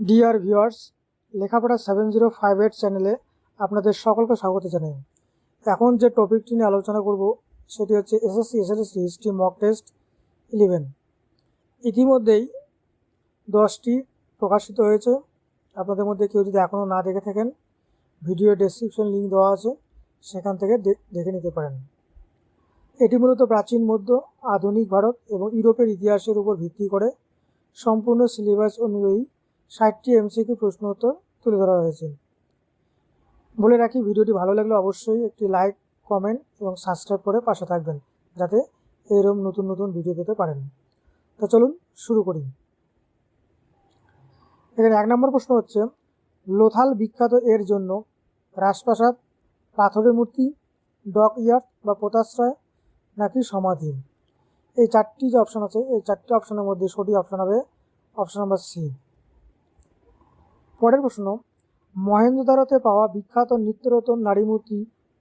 Dear viewers Lekhapora seven zero five eight চ্যানেলে আপনাদের সকলকে স্বাগত জানাই। এখন যে টপিকটি নিয়ে আলোচনা করব, সেটি হচ্ছে SSC SSC history mock test eleven ইতিমধ্যেই দশটি প্রকাশিত হয়েছে। আপনাদের মধ্যে কেউ যদি এখনও না দেখে থাকেন ভিডিও ডেসক্রিপশন লিঙ্ক দেওয়া আছে, সেখান থেকে দেখে নিতে পারেন। এটি মূলত প্রাচীন, মধ্য, আধুনিক ভারত এবং ইউরোপের ইতিহাসের উপর ভিত্তি করে সম্পূর্ণ সিলেবাস অনুযায়ী ষাটটি এমসিকিউ প্রশ্ন উত্তর তুলে ধরা হয়েছে। বলে রাখি, ভিডিওটি ভালো লাগলে অবশ্যই একটি লাইক, কমেন্ট এবং সাবস্ক্রাইব করে পাশে থাকবেন, যাতে এরকম নতুন নতুন ভিডিও পেতে পারেন। তো চলুন শুরু করি। এখানে এক নম্বর প্রশ্ন হচ্ছে, লোথাল বিখ্যাত এর জন্য রাজপ্রাসাদ, পাথরের মূর্তি, ডক ইয়ার্ড বা পোতাশ্রয় নাকি সমাধি? এই চারটি যে অপশান আছে, এই চারটি অপশানের মধ্যে সঠিক অপশান হবে অপশান নাম্বার সি পরের প্রশ্ন মহেন্দ্রদারতে পাওয়া বিখ্যাত নিত্যরতন নারী মূর্তি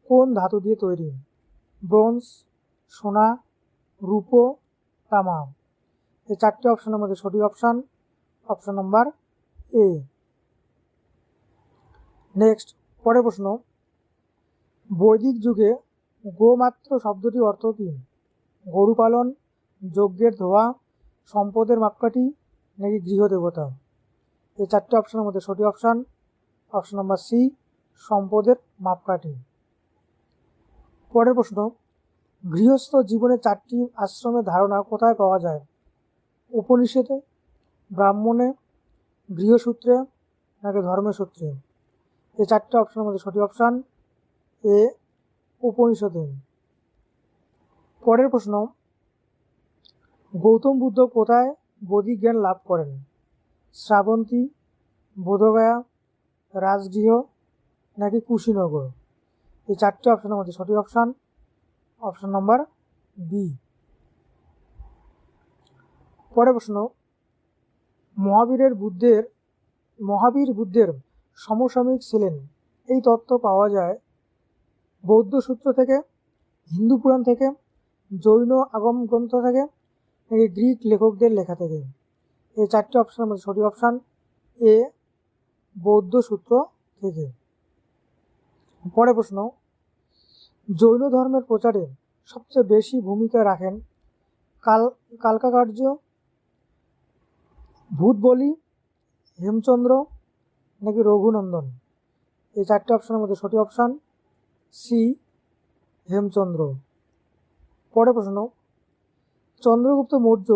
কোন ধাতু দিয়ে তৈরি? ব্রোঞ্জ, সোনা, রূপো, তামা। এই চারটি অপশনের মধ্যে সঠিক option option number A next পরের প্রশ্ন, বৈদিক যুগে গোমাত্র শব্দটির অর্থ কী? গরু পালন, যজ্ঞের ধোয়া, সম্পদের মাপকাঠি নাকি গৃহদেবতা? এই চারটি অপশনের মধ্যে সঠিক অপশান, অপশন নাম্বার সি, সম্পদের মাপকাঠি। পরের প্রশ্ন, গৃহস্থ জীবনে চারটি আশ্রমের ধারণা কোথায় পাওয়া যায়? উপনিষদে, ব্রাহ্মণে, গৃহসূত্রে নাকি ধর্মসূত্রে? এই চারটি অপশনের মধ্যে সঠিক অপশান, এ, উপনিষদে। পরের প্রশ্ন, গৌতম বুদ্ধ কোথায় বোধি জ্ঞান লাভ করেন? শ্রাবন্তী, বোধগয়া, রাজগৃহ নাকি কুশীনগর? এই চারটি অপশানের মধ্যে সঠিক অপশান অপশান নম্বর বি পরের প্রশ্ন, মহাবীরের বুদ্ধের, মহাবীর বুদ্ধের সমসাময়িক ছিলেন। এই তত্ত্ব পাওয়া যায় বৌদ্ধ সূত্র থেকে, হিন্দু পুরাণ থেকে, জৈন আগম গ্রন্থ থেকে, নাকি গ্রিক লেখকদের লেখা থেকে। এই চারটি অপশনের মধ্যে সঠিক অপশান এ বৌদ্ধ সূত্র থেকে। পরে প্রশ্ন, জৈন ধর্মের প্রচারে সবচেয়ে বেশি ভূমিকা রাখেন কাল, কালকাকার্য ভূত বলি হেমচন্দ্র নাকি রঘুনন্দন? এই চারটি অপশনের মধ্যে সঠিক অপশান সি হেমচন্দ্র। পরে প্রশ্ন, চন্দ্রগুপ্ত মৌর্য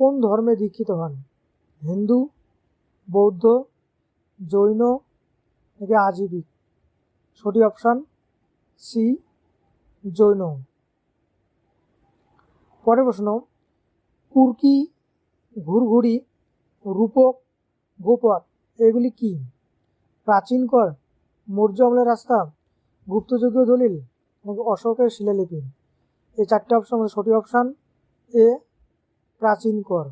কোন ধর্মে দীক্ষিত হন? হিন্দু, বৌদ্ধ, জৈন নাকি আজীবিক সঠিক অপশান সি, জৈন। পরের প্রশ্ন, কুর্কি, ঘুরঘুরি, রূপক গোপক এগুলি কি? প্রাচীনকর মৌর্য আমলের রাস্তা গুপ্তযুগীয় দলিল নাকি অশোকের শিলালিপি? এই চারটে অপশন সঠিক অপশান এ প্রাচীনকর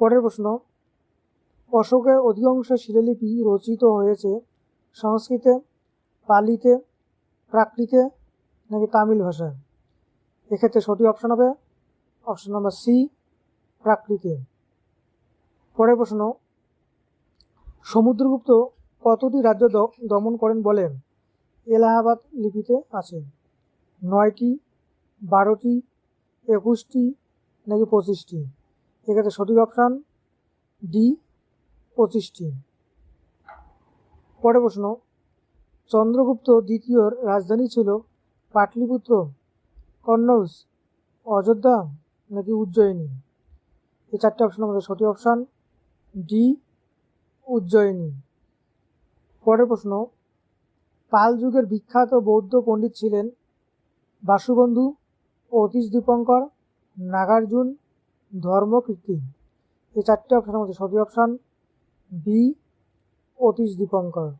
পরের প্রশ্ন, অশোকের অধিকাংশ শিলালিপি রচিত হয়েছে সংস্কৃতে, পালিতে, প্রাকৃতে নাকি তামিল ভাষায়? এক্ষেত্রে সঠিক অপশন হবে অপশন নাম্বার সি প্রাকৃতে। পরের প্রশ্ন, সমুদ্রগুপ্ত কতটি রাজ্য দমন করেন বলেন? এলাহাবাদ লিপিতে আছে। নয়টি, বারোটি, একুশটি নাকি পঁচিশটি? এক্ষেত্রে সঠিক অপশান ডি পঁচিশটি পরে প্রশ্ন, চন্দ্রগুপ্ত দ্বিতীয়র রাজধানী ছিল পাটলিপুত্র কন্নৌজ অযোধ্যা নাকি উজ্জয়িনী? এই চারটে অপশনের মধ্যে সঠিক অপশান ডি উজ্জয়িনী। পরের প্রশ্ন, পাল যুগের বিখ্যাত বৌদ্ধ পণ্ডিত ছিলেন বাসুবন্ধু অতীশ দীপঙ্কর, নাগার্জুন ধর্মকীর্তি এই চারটি অপশনের মধ্যে সঠিক অপশান বি অতীশ দীপঙ্কর।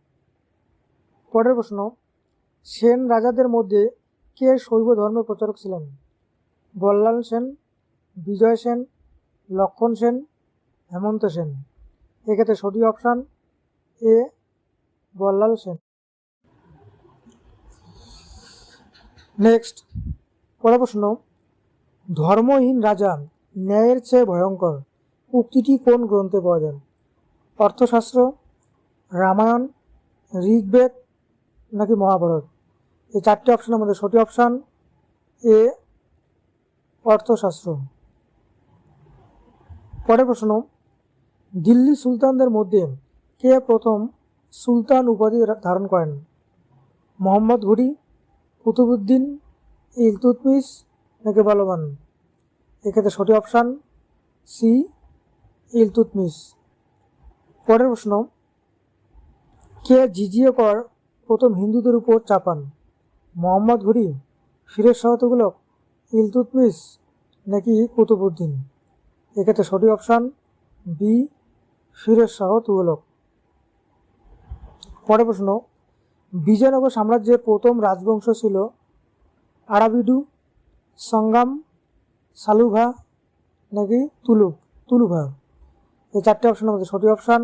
পরের প্রশ্ন, সেন রাজাদের মধ্যে কে শৈব ধর্মের প্রচারক ছিলেন? বল্লাল সেন, বিজয় সেন, লক্ষণ সেন, হেমন্ত সেন। এক্ষেত্রে সঠিক option A Ballal Sen. Next পরের প্রশ্ন, ধর্মহীন রাজা ন্যায়ের চেয়ে ভয়ঙ্কর উক্তিটি কোন গ্রন্থে পাওয়া যায় অর্থশাস্ত্র, রামায়ণ, ঋগ্বেদ নাকি মহাভারত? এই চারটি অপশানের মধ্যে সঠিক অপশান এ অর্থশাস্ত্র। পরের প্রশ্ন, দিল্লি সুলতানদের মধ্যে কে প্রথম সুলতান উপাধি ধারণ করেন? মোহাম্মদ ঘুরি কুতুবুদ্দিন ইলতুতমিস নাকি বালবান? এক্ষেত্রে সঠিক অপশান সি ইলতুতমিস পরের প্রশ্ন, কে জিজিয়ে কর প্রথম হিন্দুদের উপর চাপান? মোহাম্মদ ঘুরি, ফিরেজ শাহ তুগলক ইলতুতমিস নাকি কুতুবুদ্দিন? এক্ষেত্রে সঠিক অপশান বি, ফিরোজ শাহ তুগলক। পরের প্রশ্ন, বিজয়নগর সাম্রাজ্যের প্রথম রাজবংশ ছিল আরাবিডু, সঙ্গাম সালুভা নাকি তুলু তুলুভা এই চারটে অপশনের মধ্যে সঠিক অপশান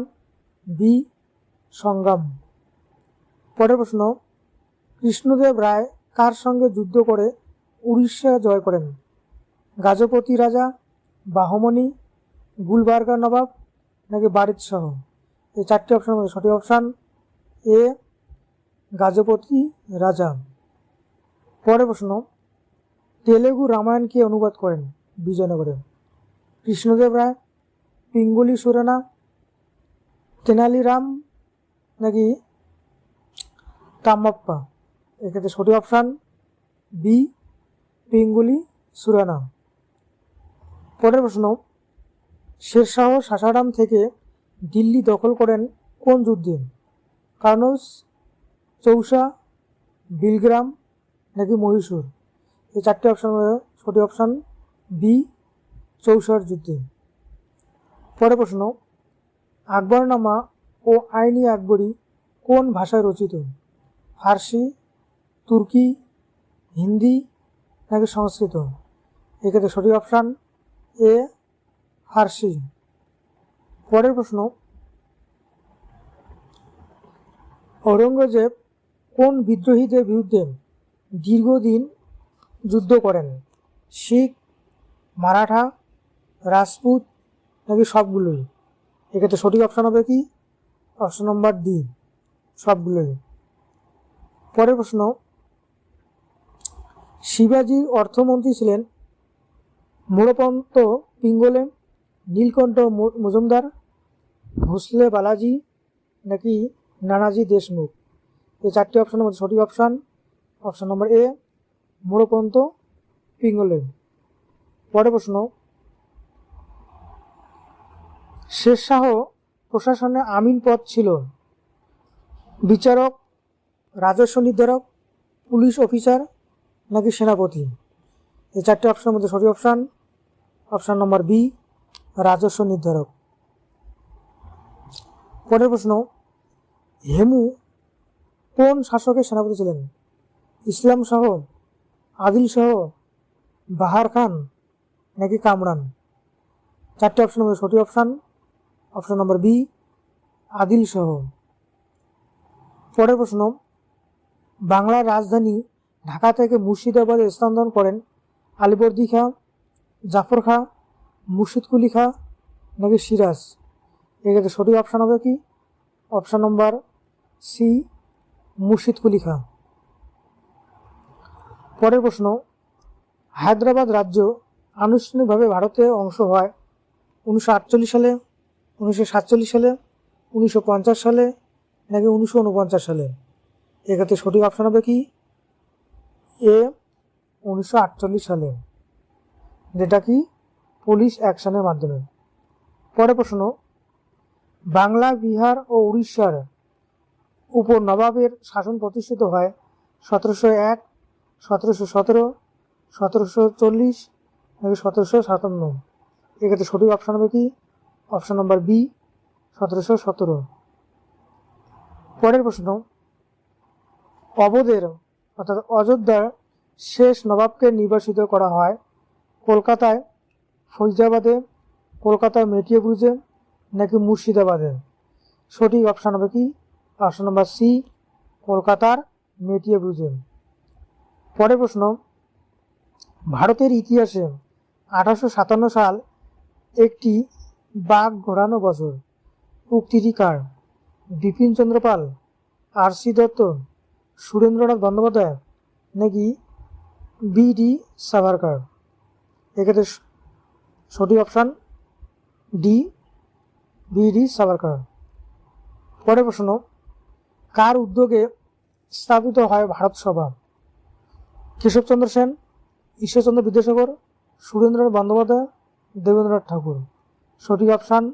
বি সংগ্রাম পরের প্রশ্ন, কৃষ্ণদেব রায় কার সঙ্গে যুদ্ধ করে উড়িষ্যা জয় করেন? গাজপতি রাজা, বাহমণি, গুলবার্গা নবাব নাকি বারিদ শাহ? এই চারটি অপশনের মধ্যে সঠিক অপশান এ গাজপতি রাজা। পরের প্রশ্ন তেলেগু রামায়ণকে অনুবাদ করেন বিজয়নগরে কৃষ্ণদেব রায়, পিঙ্গুলি সুরেনা তেনালিরাম নাকি তাম্মাপ্পা এক্ষেত্রে সঠিক অপশান বি, পিঙ্গুলি সুরানা। পরের প্রশ্ন, শেরশাহ সাসারাম থেকে দিল্লি দখল করেন কোন যুদ্ধে? কার্নস, চৌসা, বিলগ্রাম নাকি মহীশূর? এই চারটি অপশান সঠিক অপশান বি, চৌসার যুদ্ধে। পরের প্রশ্ন, আকবরনামা ও আইনি আকবরী কোন ভাষায় রচিত? ফার্সি, তুর্কি, হিন্দি নাকি সংস্কৃত? এক্ষেত্রে সঠিক অপশান এ, ফার্সি। পরের প্রশ্ন, ঔরঙ্গজেব কোন বিদ্রোহীদের বিরুদ্ধে দীর্ঘদিন যুদ্ধ করেন। শিখ, মারাঠা, রাজপুত নাকি সবগুলোই? এক্ষেত্রে সঠিক অপশান হবে কি? অপশান নম্বর ডি সবগুলোই। পরের প্রশ্ন, শিবাজির অর্থমন্ত্রী ছিলেন মোড়পন্ত পিঙ্গলে নীলকণ্ঠ মজুমদার, ভোসলে বালাজি নাকি নানাজি দেশমুখ? এই চারটি অপশানের মধ্যে সঠিক অপশান অপশান নম্বর এ মোড়পন্ত পিঙ্গলে পরের প্রশ্ন, শেরশাহ প্রশাসনে আমিন পদ ছিল। বিচারক, রাজস্ব নির্ধারক, পুলিশ অফিসার নাকি সেনাপতি? এই চারটি অপশনের মধ্যে সঠিক অপশান অপশান নম্বর বি রাজস্ব নির্ধারক। পরের প্রশ্ন, হেমু কোন শাসকের সেনাপতি ছিলেন? ইসলাম শাহ আদিল শাহ বাহার খান নাকি কামরান? চারটি অপশন মধ্যে সঠিক option option number B Adil Shah পরের প্রশ্ন, বাংলার রাজধানী ঢাকা থেকে মুর্শিদাবাদে স্থানান্তর করেন আলিবর্দি খা, জাফর খা, মুর্শিদ কুলি খা নাকি সিরাজ? এক্ষেত্রে সঠিক অপশান হবে কি? Option number C Murshid Quli খা। পরের প্রশ্ন, হায়দ্রাবাদ রাজ্য আনুষ্ঠানিকভাবে ভারতে অংশ হয় উনিশশো আটচল্লিশ সালে, উনিশশো সাতচল্লিশ সালে, উনিশশো পঞ্চাশ সালে নাকি উনিশশো উনপঞ্চাশ সালে? এক্ষেত্রে সঠিক অপশান হবে কি? এ, উনিশশো আটচল্লিশ সালে। যেটা কি? পুলিশ অ্যাকশনের মাধ্যমে। পরে প্রশ্ন, বাংলা, বিহার ও উড়িষ্যার উপর নবাবের শাসন প্রতিষ্ঠিত হয় সতেরোশো এক সতেরোশো সতেরো, সতেরোশো চল্লিশ নাকি সতেরোশো সাতান্ন? এক্ষেত্রে সঠিক অপশান হবে কি? অপশান নম্বর বি সতেরোশো সতেরো। পরের প্রশ্ন অবধের অর্থাৎ অযোধ্যার শেষ নবাবকে নির্বাসিত করা হয় কলকাতায়, ফৈজাবাদে, কলকাতার মেটিয়াবুজে নাকি মুর্শিদাবাদে? সঠিক অপশান হবে কি? অপশান নম্বর সি কলকাতার মেটিয়াবুজে পরের প্রশ্ন, ভারতের ইতিহাসে আঠারোশো সাতান্ন সাল একটি বাঘ ঘোরানো বছর। উক্তিটি কার? বিপিন চন্দ্র পাল আর সি দত্ত, সুরেন্দ্রনাথ বন্দ্যোপাধ্যায় নাকি বিডি সাভারকার? এক্ষেত্রে সঠিক অপশান ডি বিডি সাভারকার। পরের প্রশ্ন, কার উদ্যোগে স্থাপিত হয় ভারত সভা? কেশবচন্দ্র সেন ঈশ্বরচন্দ্র বিদ্যাসাগর, সুরেন্দ্রনাথ বন্দ্যোপাধ্যায়, দেবেন্দ্রনাথ ঠাকুর। সঠিক অপশান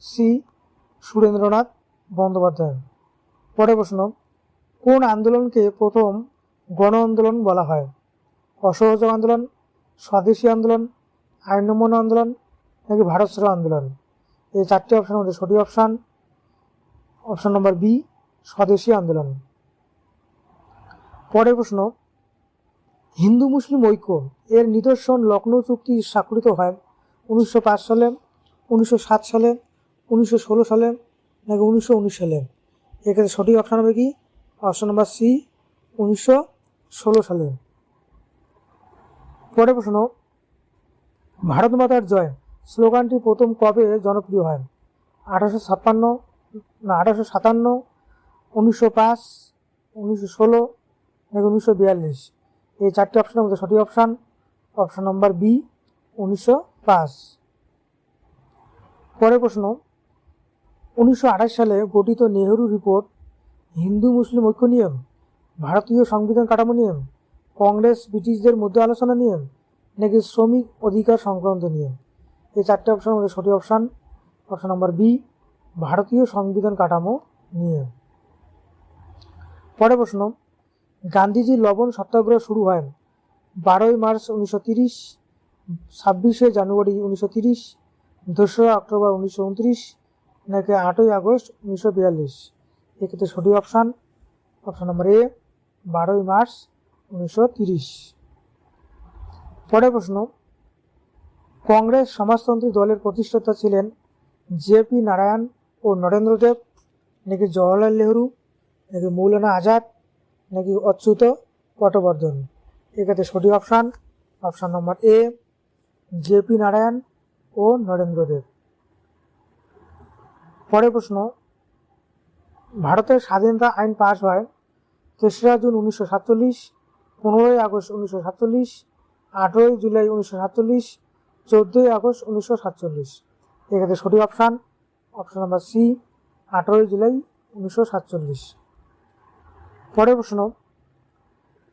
সি, সুরেন্দ্রনাথ বন্দ্যোপাধ্যায়। পরের প্রশ্ন, কোন আন্দোলনকে প্রথম গণ আন্দোলন বলা হয়? অসহযোগ আন্দোলন, স্বদেশী আন্দোলন আইনমন আন্দোলন, নাকি ভারত ছাড়ো আন্দোলন? এই চারটি অপশনের মধ্যে সঠিক option option number B, Swadeshi আন্দোলন। পরের প্রশ্ন হিন্দু মুসলিম ঐক্য, এর নিদর্শন লখনৌ চুক্তি স্বাক্ষরিত হয় উনিশশো পাঁচ সালে, উনিশশো সাত সালে, উনিশশো ষোলো সালে, নাকি উনিশশো উনিশ সালে। এক্ষেত্রে সঠিক অপশান হবে কি? অপশন নম্বর সি, উনিশশো ষোলো সালে। পরের প্রশ্ন, ভারত মাতার জয়, স্লোগানটি প্রথম কবে জনপ্রিয় হয়? আঠারোশো ছাপ্পান্ন, না, আঠারোশো সাতান্ন, উনিশশো পাঁচ, উনিশশো ষোলো, নাকি উনিশশো বিয়াল্লিশ? এই চারটি অপশনের মধ্যে সঠিক অপশান অপশন নম্বর বি উনিশশো পাঁচ। পরের প্রশ্ন, উনিশশো আঠাশ সালে গঠিত নেহেরু রিপোর্ট হিন্দু মুসলিম ঐক্য নিয়ম, ভারতীয় সংবিধান কাঠামো নিয়ম, কংগ্রেস ব্রিটিশদের মধ্যে আলোচনা নিয়ম, নাকি শ্রমিক অধিকার সংক্রান্ত নিয়ম? এই চারটি অপশনের মধ্যে সঠিক অপশান অপশন নম্বর বি ভারতীয় সংবিধান কাঠামো নিয়ম। পরের প্রশ্ন গান্ধীজির লবণ সত্যাগ্রহ শুরু হয় বারোই মার্চ উনিশশো তিরিশ, ছাব্বিশে জানুয়ারি উনিশশো তিরিশ, দোসরা অক্টোবর উনিশশো উনত্রিশ, নাকি আটই আগস্ট উনিশশো বিয়াল্লিশ। এক্ষেত্রে সঠিক অপশান অপশান নম্বর এ, বারোই মার্চ উনিশশো তিরিশ। পরের প্রশ্ন, কংগ্রেস সমাজতন্ত্রী দলের প্রতিষ্ঠাতা ছিলেন জেপি নারায়ণ ও নরেন্দ্র দেব, নাকি জওয়াহরলাল নেহরু, নাকি মৌলানা আজাদ নাকি অচ্যুত পটবর্ধন? এক্ষেত্রে সঠিক option option number A JP Narayan ও নরেন্দ্র দেব। পরের প্রশ্ন, ভারতের স্বাধীনতা আইন পাশ হয় তেসরা জুন উনিশশো সাতচল্লিশ, পনেরোই আগস্ট উনিশশো সাতচল্লিশ, আঠেরোই জুলাই উনিশশো সাতচল্লিশ, চোদ্দোই আগস্ট উনিশশো সাতচল্লিশ। এক্ষেত্রে সঠিক অপশান অপশান নাম্বার সি, আঠেরোই জুলাই উনিশশো সাতচল্লিশ। পরের প্রশ্ন,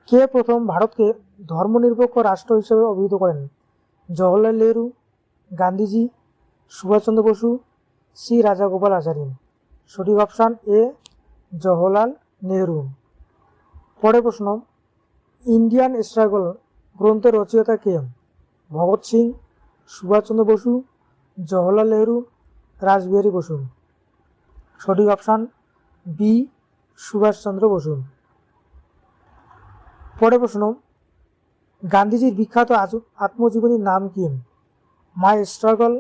কে প্রথম ভারতকে ধর্মনিরপেক্ষ রাষ্ট্র হিসেবে অভিহিত করেন? জওহরলাল নেহরু, গান্ধীজি, সুভাষচন্দ্র বসু, সি রাজাগোপাল আচার্য। সঠিক অপশান এ, জওহরলাল নেহরু। পরের প্রশ্ন, ইন্ডিয়ান স্ট্রাগল গ্রন্থের রচয়িতা কে? ভগৎ সিং, সুভাষচন্দ্র বসু, জওহরলাল নেহরু, রাসবিহারী বসু। সঠিক অপশান বি সুভাষচন্দ্র বসু। পরে প্রশ্ন, গান্ধীজির বিখ্যাত আত্মজীবনীর নাম কি? My struggle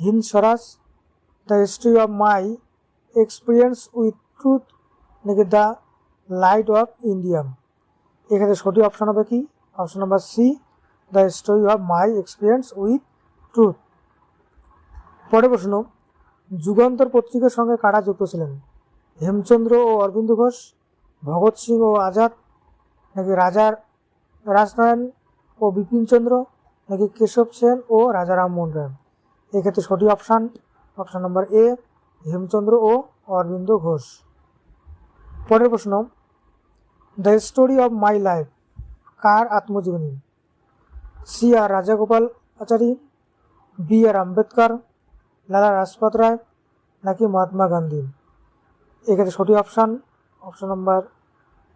Hind Swaraj, the history of my experience with truth, নাকি দ্য লাইট অফ ইন্ডিয়া? এখানে সঠিক অপশন হবে কি? Option number C, the story of my experience with truth. পরে প্রশ্ন, যুগান্তর পত্রিকার সঙ্গে কারা যুক্ত ছিলেন? হেমচন্দ্র ও অরবিন্দ ঘোষ, ভগৎ সিং ও আজাদ, নাকি রাজার রাজনারায়ণ ও বিপিনচন্দ্র নাকি কেশব সেন ও রাজা রামমোহন রায়? এক্ষেত্রে সঠিক option option number A, Hemchandra ও অরবিন্দ ঘোষ। পরের প্রশ্ন, the story of my life, কার আত্মজীবনী? C R Rajagopal Achari, B R Ambedkar, Lala Lajpat Rai, নাকি মহাত্মা গান্ধী? এক্ষেত্রে সঠিক অপশান অপশান নম্বর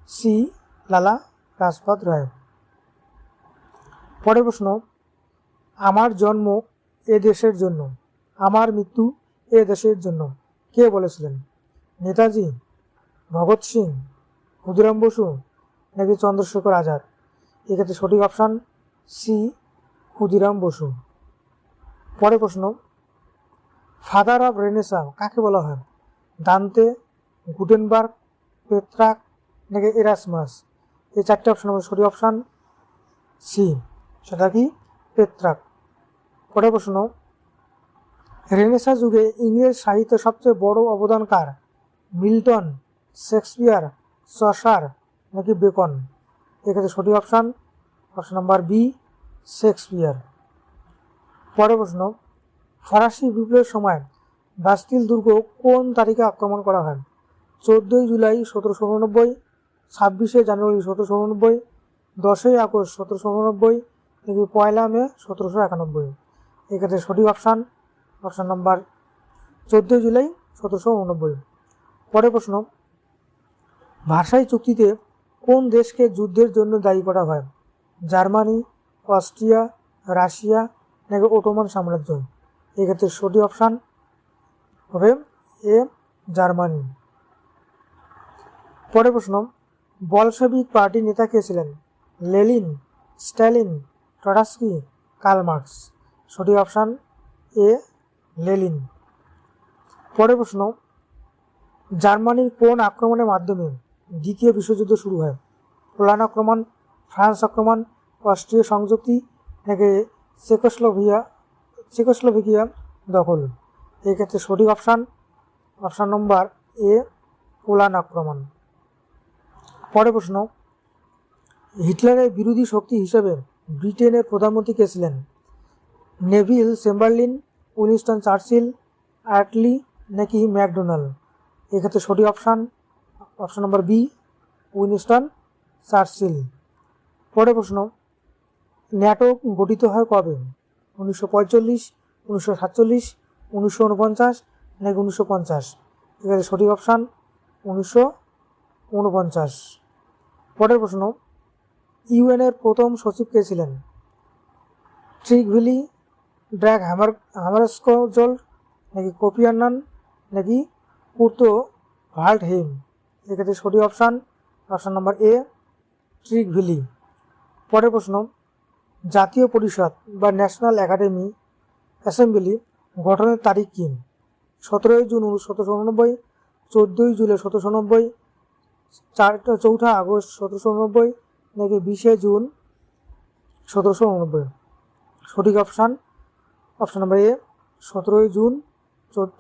সি লালা রাজপথ রায়। পরের প্রশ্ন, আমার জন্ম এ দেশের জন্য, আমার মৃত্যু এ দেশের জন্য, কে বলেছিলেন? নেতাজি, ভগৎ সিং, ক্ষুদিরাম বসু, নাকি চন্দ্রশেখর আজাদ? এক্ষেত্রে সঠিক অপশান সি ক্ষুদিরাম বসু। পরের প্রশ্ন ফাদার অফ রেনেসা কাকে বলা হয়? দান্তে গুটেনবার্গ পেত্রাক, নাকি এরাসমাস? এই চারটে অপশন হবে সঠিক অপশান সি সেটা কি? পেত্রাক। পরের প্রশ্ন, রেনেসা যুগে ইংরেজ সাহিত্যে সবচেয়ে বড় অবদান কার? মিল্টন, শেক্সপিয়ার চসার নাকি বেকন? এক্ষেত্রে সঠিক option option number B Shakespeare. পরের প্রশ্ন, ফরাসি বিপ্লবের সময় বাস্তিল দুর্গ কোন তারিখে আক্রমণ করা হয়? চোদ্দোই জুলাই সতেরোশো উননব্বই, ছাব্বিশে জানুয়ারি সতেরোশো উননব্বই, দশই আগস্ট সতেরোশো উননব্বই, নাকি পয়লা মে সতেরোশো একানব্বই। এক্ষেত্রে সঠিক অপশান অপশান নাম্বার চোদ্দোই জুলাই সতেরোশো উননব্বই। পরের প্রশ্ন ভাষাই চুক্তিতে কোন দেশকে যুদ্ধের জন্য দায়ী করা হয়? জার্মানি, অস্ট্রিয়া, রাশিয়া, নাকি ওটোমান সাম্রাজ্য? এক্ষেত্রে সঠিক অপশান হবে এ, জার্মানি। পরের প্রশ্ন বলশেবিক পার্টি নেতা কে ছিলেন? Lenin, Stalin, Trotsky, Karl Marx. সঠিক অপশান, এ, লেলিন। পরের প্রশ্ন, জার্মানির কোন আক্রমণের মাধ্যমে দ্বিতীয় বিশ্বযুদ্ধ শুরু হয়? পোল্যান্ড আক্রমণ, ফ্রান্স আক্রমণ, অস্ট্রিয়া সংযুক্তি, নাকি চেকোস্লোভিয়া, চেকোস্লোভিকিয়া দখল? এক্ষেত্রে সঠিক option option number, A, Poland আক্রমণ। পরের প্রশ্ন, হিটলারের বিরোধী শক্তি হিসেবে ব্রিটেনের প্রধানমন্ত্রী কে ছিলেন? Neville, Chamberlain, Winston Churchill, Attlee নাকি ম্যাকডোনাল্ড? এক্ষেত্রে সঠিক option option number B, Winston Churchill. পরে প্রশ্ন, ন্যাটো গঠিত হয় কবে? উনিশশো পঁয়তাল্লিশ, উনিশশো সাতচল্লিশ, উনিশশো উনপঞ্চাশ নাকি উনিশশো পঞ্চাশ? এখানে সঠিক অপশান, উনিশশো উনপঞ্চাশ। পরের প্রশ্ন ইউএনের প্রথম সচিব কে ছিলেন? ট্রিকভিলি ড্র্যাগ হ্যামার, হ্যামারস্কোজল, নাকি কোপি আন্নান, নাকি কুর্তো ভাল্ট হিম? এক্ষেত্রে সঠিক অপশান অপশান নম্বর এ ট্রিকভিলি পরের প্রশ্ন, জাতীয় পরিষদ বা ন্যাশনাল একাডেমি অ্যাসেম্বলি গঠনের তারিখ কী? সতেরোই জুন সতেরোশো উননব্বই চোদ্দোই জুলাই সতেরোশো নব্বই চারটা চৌঠা আগস্ট সতেরোশো উননব্বই নাকি বিশে জুন সতেরোশো উনব্বই সঠিক অপশান অপশান নম্বর এ, সতেরোই জুন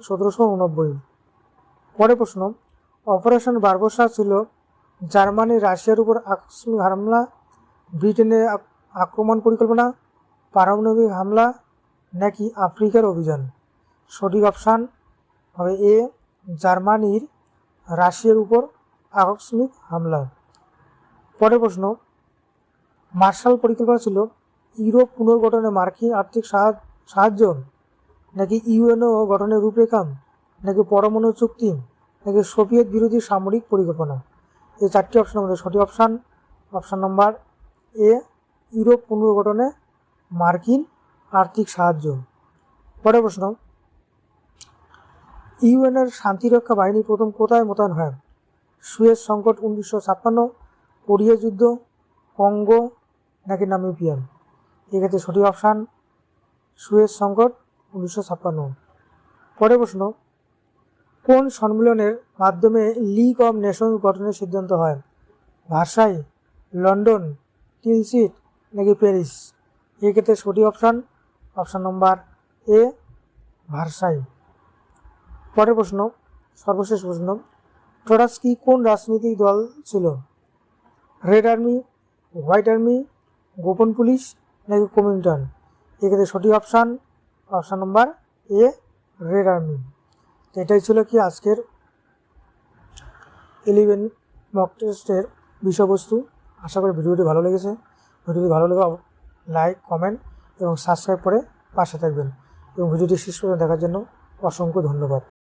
সতেরোশো উনব্বই পরের প্রশ্ন, অপারেশন বারবসা ছিল জার্মানি রাশিয়ার উপর আকস্মিক হামলা ব্রিটেনের আক্রমণ পরিকল্পনা, পারমাণবিক হামলা নাকি আফ্রিকার অভিযান? সঠিক অপশান হবে এ, জার্মানির রাশিয়ার উপর আকস্মিক হামলা। পরের প্রশ্ন, মার্শাল পরিকল্পনা ছিল ইউরোপ পুনর্গঠনে মার্কিন আর্থিক সাহায্য নাকি ইউএনও গঠনের রূপরেখা নাকি পরমাণু চুক্তি, নাকি সোভিয়েত বিরোধী সামরিক পরিকল্পনা? এই চারটি অপশনের মধ্যে সঠিক option option number A Europe পুনর্গঠনে মার্কিন আর্থিক সাহায্য। পরের প্রশ্ন ইউএনের শান্তিরক্ষা বাহিনী প্রথম কোথায় মোতায়েন হয়? সুয়েজ সংকট উনিশশো ছাপ্পান্ন, কোরিয়া যুদ্ধ, কঙ্গো নাকি নামিবিয়ান এক্ষেত্রে সঠিক অপশান সুয়েজ সংকট উনিশশো ছাপ্পান্ন। পরের প্রশ্ন, কোন সম্মেলনের মাধ্যমে লিগ অব নেশনস গঠনের সিদ্ধান্ত হয়? ভার্সাই, লন্ডন টিলসিট নাকি প্যারিস? এক্ষেত্রে সঠিক option option number A, Versailles. পরের প্রশ্ন, সর্বশেষ প্রশ্ন ট্রটস্কি কোন রাজনৈতিক দল ছিল? রেড আর্মি, হোয়াইট আর্মি, গোপন পুলিশ নাকি কমিউনিটন এক্ষেত্রে সঠিক option option number A, red army. তো এটাই ছিল কি আজকের ইলেভেন মক টেস্টের বিষয়বস্তু। আশা করি ভিডিওটি ভালো লেগেছে। ভিডিওটি ভালো লেগে লাইক কমেন্ট এবং সাবস্ক্রাইব করে পাশে থাকবেন। এবং ভিডিওটি শেষ পর্যন্ত দেখার জন্য অসংখ্য ধন্যবাদ।